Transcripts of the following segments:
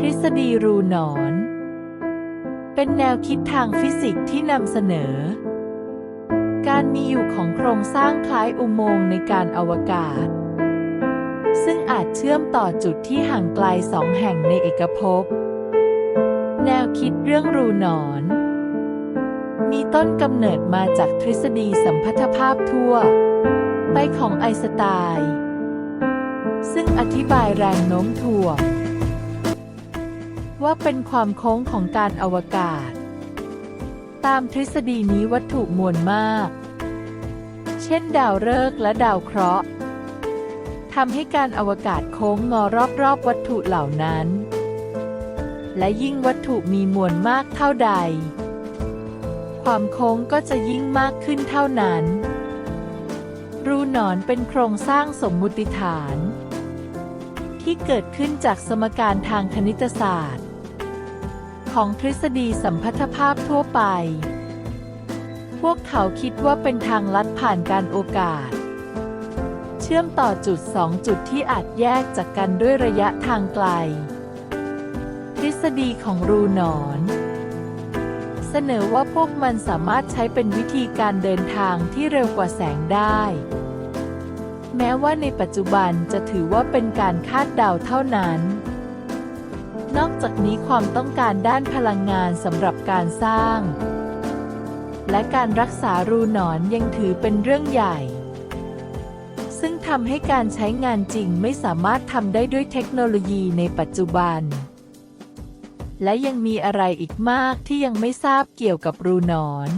ทฤษฎีรูหนอน เป็นแนวคิดทางฟิสิกส์ที่นำเสนอ การมีอยู่ของโครงสร้างคล้ายอุโมงค์ในการอวกาศ ซึ่งอาจเชื่อมต่อจุดที่ห่างไกลสองแห่งในเอกภพ แนวคิดเรื่องรูหนอน มีต้นกำเนิดมาจากทฤษฎีสัมพัทธภาพทั่ว ไปของไอน์สไตน์ซึ่งอธิบายแรงโน้มถ่วง ว่าเป็นความโค้งของการอวกาศ ตามทฤษฎีนี้วัตถุมวลมาก เช่นดาวฤกษ์และดาวเคราะห์ทำให้การอวกาศโค้งงอรอบๆวัตถุเหล่านั้น และยิ่งวัตถุมีมวลมากเท่าใด ความโค้งก็จะยิ่งมากขึ้นเท่านั้น รูหนอนเป็นโครงสร้างสมมุติฐาน ที่เกิดขึ้นจากสมการทางคณิตศาสตร์ ของทฤษฎีสัมพัทธภาพทั่วไป พวกเขาคิดว่าเป็นทางลัดผ่านการโอกาส เชื่อมต่อจุดสองจุดที่อาจแยกจากกันด้วยระยะทางไกล ทฤษฎีของรูหนอนเสนอว่าพวกมันสามารถใช้เป็นวิธีการเดินทางที่เร็วกว่าแสงได้ แม้ว่าในปัจจุบันจะถือว่าเป็นการคาดเดาเท่านั้น นอกจากนี้ความต้องการด้านพลังงานสำหรับการสร้าง และการรักษารูหนอนยังถือเป็นเรื่องใหญ่ ซึ่งทำให้การใช้งานจริงไม่สามารถทำได้ด้วยเทคโนโลยีในปัจจุบัน และยังมีอะไรอีกมากที่ยังไม่ทราบเกี่ยวกับรูหนอน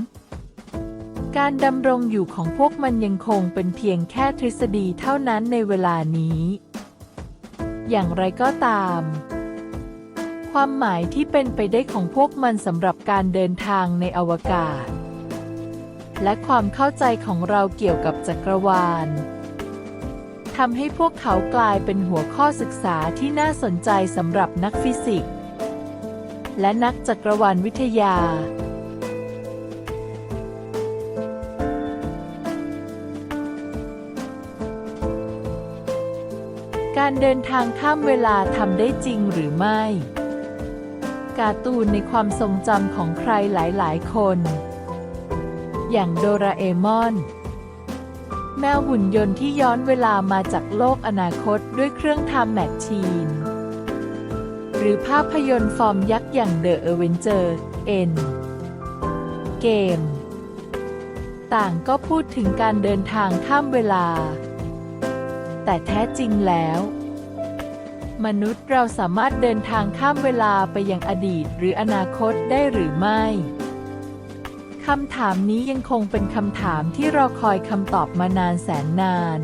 การดำรงอยู่ของพวกมันยังคงเป็นเพียงแค่ทฤษฎีเท่านั้นในเวลานี้ อย่างไรก็ตาม ความหมายที่เป็นไปได้ของพวกมันสำหรับการเดินทางในอวกาศ และความเข้าใจของเราเกี่ยวกับจักรวาลทำให้พวกเขากลายเป็นหัวข้อศึกษาที่น่าสนใจสำหรับนักฟิสิกส์และนักจักรวาลวิทยา การเดินทางข้ามเวลาทำได้จริงหรือไม่ การ์ตูนในความทรงจำของใครหลาย ๆ คน อย่างโดราเอมอน แมวหุ่นยนต์ที่ย้อนเวลามาจากโลกอนาคตด้วยเครื่องทำแมชชีน หรือภาพยนตร์ฟอร์มยักษ์อย่าง The Avenger N เกม ต่างก็พูดถึงการเดินทางข้ามเวลา แต่แท้จริงแล้ว มนุษย์เราสามารถเดินทางข้ามเวลาไปยังอดีตหรืออนาคตได้หรือไม่ คำถามนี้ยังคงเป็นคำถามที่รอคอยคำตอบมานานแสนนาน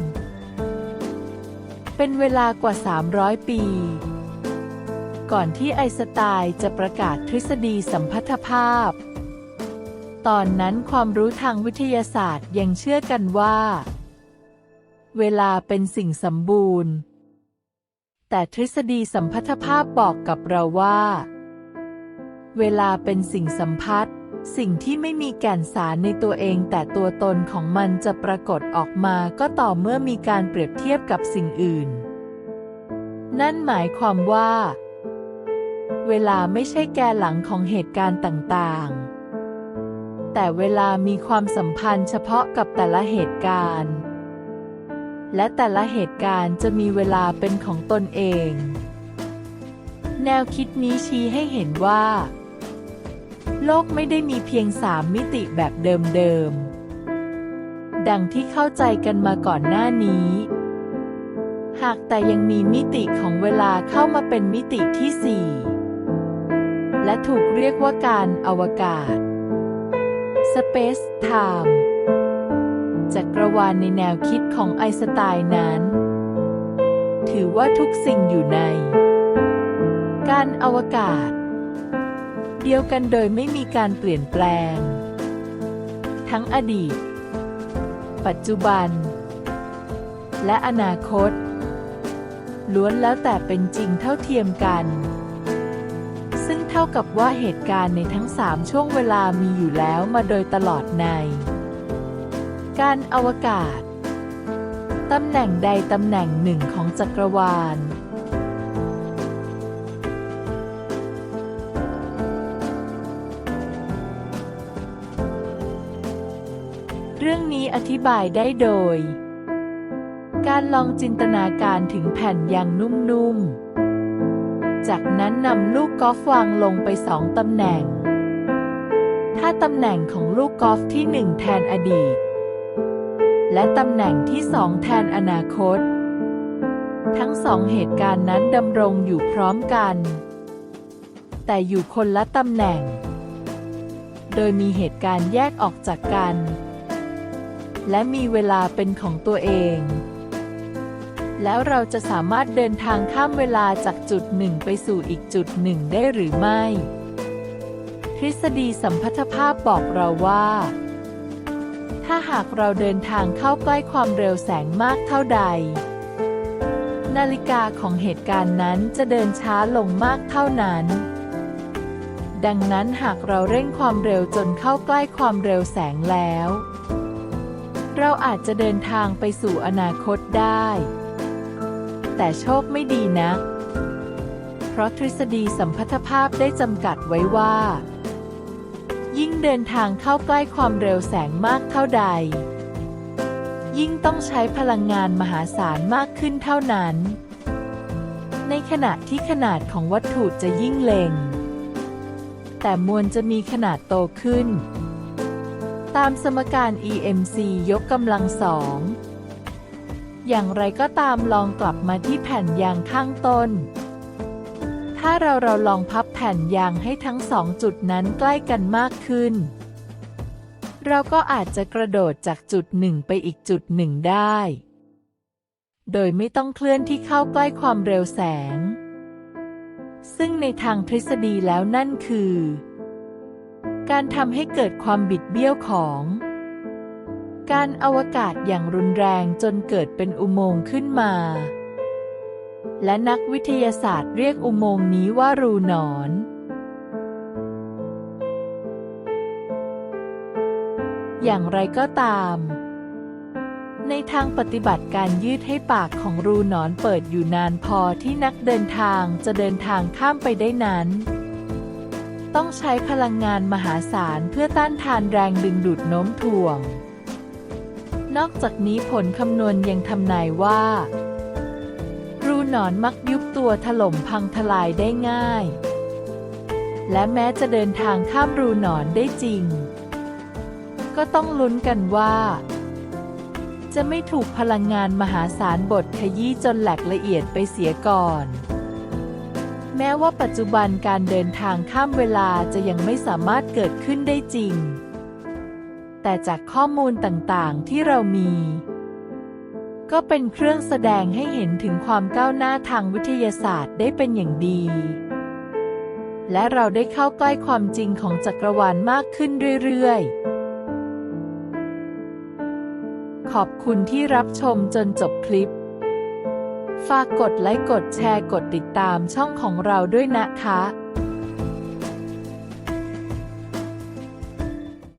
เป็นเวลากว่า 300 ปี ก่อนที่ไอน์สไตน์จะประกาศทฤษฎีสัมพัทธภาพ ตอนนั้นความรู้ทางวิทยาศาสตร์ยังเชื่อกันว่า เวลาเป็นสิ่งสมบูรณ์ แต่ทฤษฎีสัมพัทธภาพบอกกับเราว่า เวลาเป็นสิ่งสัมพัทธ์สิ่งที่ไม่มีแก่นสารในตัวเองแต่ตัวตนของมันจะปรากฏออกมาก็ต่อเมื่อมีการเปรียบเทียบกับสิ่งอื่น นั่นหมายความว่า เวลาไม่ใช่แกนหลังของเหตุการณ์ต่างๆ แต่เวลามีความสัมพันธ์เฉพาะกับแต่ละเหตุการณ์ และแต่ละเหตุการณ์จะมีเวลาเป็นของตนเอง แนวคิดนี้ชี้ให้เห็นว่า โลกไม่ได้มีเพียงสามมิติแบบเดิมๆ ดังที่เข้าใจกันมาก่อนหน้านี้ หากแต่ยังมีมิติของเวลาเข้ามาเป็นมิติที่สี่และถูกเรียกว่าการอวกาศ Space Time จักรวาลในแนวคิดของไอสไตน์นั้น ถือว่าทุกสิ่งอยู่ใน การอวกาศ เดียวกันโดยไม่มีการเปลี่ยนแปลง ทั้งอดีต ปัจจุบัน และอนาคต ล้วนแล้วแต่เป็นจริงเท่าเทียมกัน ซึ่งเท่ากับว่าเหตุการณ์ในทั้งสามช่วงเวลามีอยู่แล้วมาโดยตลอดใน การอวกาศ ตำแหน่งใดตำแหน่งหนึ่งของจักรวาล เรื่องนี้อธิบายได้โดย การลองจินตนาการถึงแผ่นยางนุ่มๆ จากนั้นนำลูกกอล์ฟวางลงไปสองตำแหน่ง ถ้าตำแหน่งของลูกกอล์ฟที่หนึ่งแทนอดีต และตำแหน่งที่สองแทนอนาคต ทั้งสองเหตุการณ์นั้นดำรงอยู่พร้อมกัน แต่อยู่คนละตำแหน่ง โดยมีเหตุการณ์แยกออกจากกัน และมีเวลาเป็นของตัวเอง แล้วเราจะสามารถเดินทางข้ามเวลาจากจุดหนึ่งไปสู่อีกจุดหนึ่งได้หรือไม่ ทฤษฎีสัมพัทธภาพบอกเราว่า ถ้าหากเราเดินทางเข้าใกล้ความเร็วแสงมากเท่าใด นาฬิกาของเหตุการณ์นั้นจะเดินช้าลงมากเท่านั้น ดังนั้นหากเราเร่งความเร็วจนเข้าใกล้ความเร็วแสงแล้ว เราอาจจะเดินทางไปสู่อนาคตได้ แต่โชคไม่ดีนะ เพราะทฤษฎีสัมพัทธภาพได้จำกัดไว้ว่า ยิ่งเดินทางเข้าใกล้ความเร็วแสงมากเท่าใด ยิ่งต้องใช้พลังงานมหาศาลมากขึ้นเท่านั้น ในขณะที่ขนาดของวัตถุจะยิ่งเล็ง แต่มวลจะมีขนาดโตขึ้น ตามสมการ EMC ยกกำลังสองอย่างไรก็ตามลองกลับมาที่แผ่นยางข้างต้น ถ้าเราเราลองพับแผ่นยางให้ทั้งสองจุดนั้นใกล้กันมากขึ้น เราก็อาจจะกระโดดจากจุดหนึ่งไปอีกจุดหนึ่งได้ โดยไม่ต้องเคลื่อนที่เข้าใกล้ความเร็วแสง ซึ่งในทางทฤษฎีแล้วนั่นคือ การทำให้เกิดความบิดเบี้ยวของการอวกาศอย่างรุนแรงจนเกิดเป็นอุโมงค์ขึ้นมา และนักวิทยาศาสตร์เรียกอุโมงค์นี้ว่ารูหนอน อย่างไรก็ตาม ในทางปฏิบัติการยืดให้ปากของรูหนอนเปิดอยู่นานพอที่นักเดินทางจะเดินทางข้ามไปได้นั้น ต้องใช้พลังงานมหาศาลเพื่อต้านทานแรงดึงดูดโน้มถ่วง นอกจากนี้ผลคำนวณยังทำนายว่า หนอนมักยุบตัวถล่มพังทลายได้ง่าย และแม้จะเดินทางข้ามรูหนอนได้จริง ก็ต้องลุ้นกันว่า จะไม่ถูกพลังงานมหาศาลบดขยี้จนแหลกละเอียดไปเสียก่อน แม้ว่าปัจจุบันการเดินทางข้ามเวลาจะยังไม่สามารถเกิดขึ้นได้จริง แต่จากข้อมูลต่างๆที่เรามี ก็เป็นเครื่องแสดงให้เห็นถึงความก้าวหน้าทางวิทยาศาสตร์ได้เป็นอย่างดี และเราได้เข้าใกล้ความจริงของจักรวาลมากขึ้นเรื่อยๆ ขอบคุณที่รับชมจนจบคลิป ฝากกดไลค์กดแชร์กดติดตามช่องของเราด้วยนะคะ